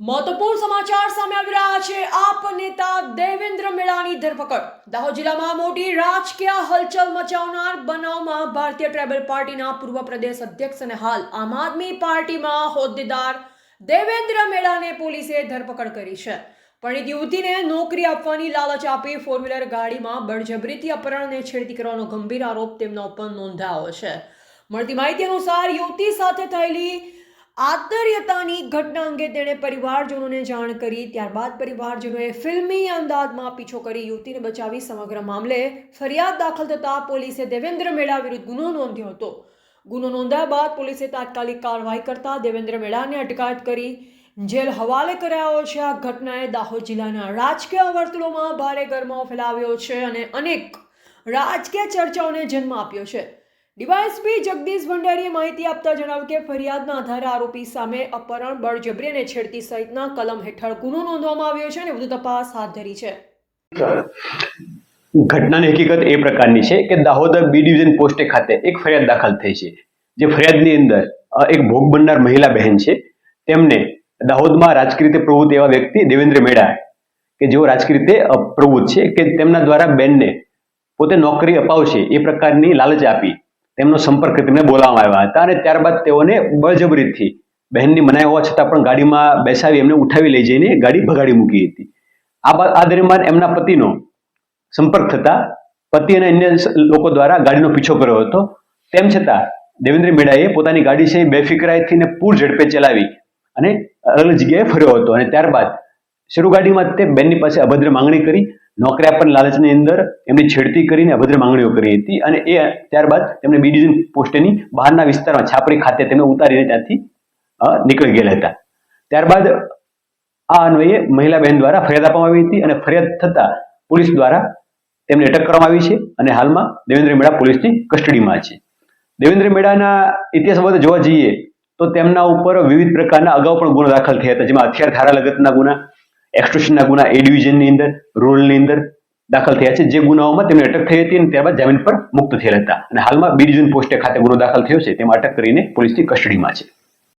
મહત્વપૂર્ણ સમાચાર સામે આવી રહ્યા છે આપ નેતા દેવેન્દ્ર મેળાની ધરપકડ. દાહોદ જિલ્લામાં મોટી રાજકીય હલચલ મચાવનાર બનાવમાં ભારતીય ટ્રાઇબલ પાર્ટીના પૂર્વ પ્રદેશ અધ્યક્ષ અને હાલ આમ આદમી પાર્ટીમાં હોદ્દેદાર દેવેન્દ્ર મેળાને પોલીસે ધરપકડ કરી છે. પરિણીત યુવતીને નોકરી આપવાની લાલચ આપી ફોર વ્હીલર ગાડીમાં બળજબરીથી અપહરણને છેડતી કરવાનો ગંભીર આરોપ તેમના ઉપર નોંધાયો છે. મળતી માહિતી અનુસાર યુવતી સાથે થયેલી આતર્યતાની ઘટના અંગે તેણે પરિવારજનોને જાણ કરી. ત્યારબાદ પરિવારજનોએ ફિલ્મી અંદાજમાં પીછો કરી. યુવતીને બચાવી સમગ્ર મામલે ફરિયાદ દાખલ થતા પોલીસે દેવેન્દ્ર મેળા વિરુદ્ધ ગુનો નોંધ્યો હતો. ગુનો નોંધ્યા બાદ પોલીસે તાત્કાલિક કાર્યવાહી કરતા દેવેન્દ્ર મેળાને અટકાયત કરી. જેલ હવાલે કરાયો છે. આ ઘટનાએ દાહોદ જિલ્લાના રાજકીય વર્તુળોમાં ભારે ગરમાવો ફેલાવ્યો છે અને અનેક રાજકીય ચર્ચાઓને જન્મ આપ્યો છે. ડીવાયએસપી જગદીશ ભંડારીએ માહિતી આપતા જણાવ્યું કે ફરિયાદના આધારે આરોપી સામે અપહરણ, બળજબરી અને છેડતી સહિતના કલમ હેઠળ ગુનો નોંધવામાં આવ્યો છે અને વધુ તપાસ હાથ ધરી છે. ઘટનાની હકીકત એ પ્રકારની છે કે દાહોદ બી ડિવિઝન પોસ્ટે ખાતે એક ફરિયાદ દાખલ થઈ છે. જે ફરિયાદની અંદર એક ભોગ બનનાર મહિલા બહેન છે. તેમને દાહોદમાં રાજકીય રીતે પ્રવૃત્ત એવા વ્યક્તિ દેવેન્દ્ર મેડા કે જેઓ રાજકીય રીતે પ્રવૃત્ત છે કે તેમના દ્વારા બેનને પોતે નોકરી અપાવશે એ પ્રકારની લાલચ આપી તેમનો સંપર્ક તેમને બોલાવવામાં આવ્યા હતા અને ત્યારબાદ તેઓને બળજબરીથી બહેનની મનાઈ હોવા છતાં પણ ગાડીમાં બેસાવી એમને ઉઠાવી લઈ જઈને ગાડી ભગાડી મૂકી હતી. આ આ દરમિયાન એમના પતિનો સંપર્ક થતા પતિ અને અન્ય લોકો દ્વારા ગાડીનો પીછો કર્યો હતો. તેમ છતાં દેવેન્દ્ર મેડાએ પોતાની ગાડી છે બેફિકરાઈથી ને પૂર ઝડપે ચલાવી અને અલગ જગ્યાએ ફર્યો હતો અને ત્યારબાદ શરૂ ગાડીમાં તે બેનની પાસે અભદ્ર માંગણી કરી નોકરી આપવાની લાલચની અંદર એમની છેડતી કરીને અભદ્ર માંગણીઓ કરી હતી અને એ ત્યારબાદ તેમને બી ડિવિઝન પોસ્ટની બહારના વિસ્તારમાં છાપરી ખાતે તેમને ઉતારીને ત્યાંથી નીકળી ગયેલા હતા. ત્યારબાદ આ અન્વયે મહિલા બહેન દ્વારા ફરિયાદ આપવામાં આવી હતી અને ફરિયાદ થતા પોલીસ દ્વારા તેમને અટક કરવામાં આવી છે અને હાલમાં દેવેન્દ્ર મેળા પોલીસની કસ્ટડીમાં છે. દેવેન્દ્ર મેળાના ઇતિહાસ બાબતે જોવા જઈએ તો તેમના ઉપર વિવિધ પ્રકારના અગાઉ પણ ગુનો દાખલ થયા હતા, જેમાં હથિયાર, ધારા, લગતના ગુના એક્સટોશનના ગુના એ ડિવિઝનની અંદર રૂરલની અંદર દાખલ થયા છે. જે ગુનાઓમાં તેમને અટક થઈ હતી અને ત્યારબાદ જામીન પર મુક્ત થયેલા હતા. અને હાલમાં બી ડિવિઝન પોસ્ટે ખાતે ગુનો દાખલ થયો છે. તેમાં અટક કરીને પોલીસની કસ્ટડીમાં છે.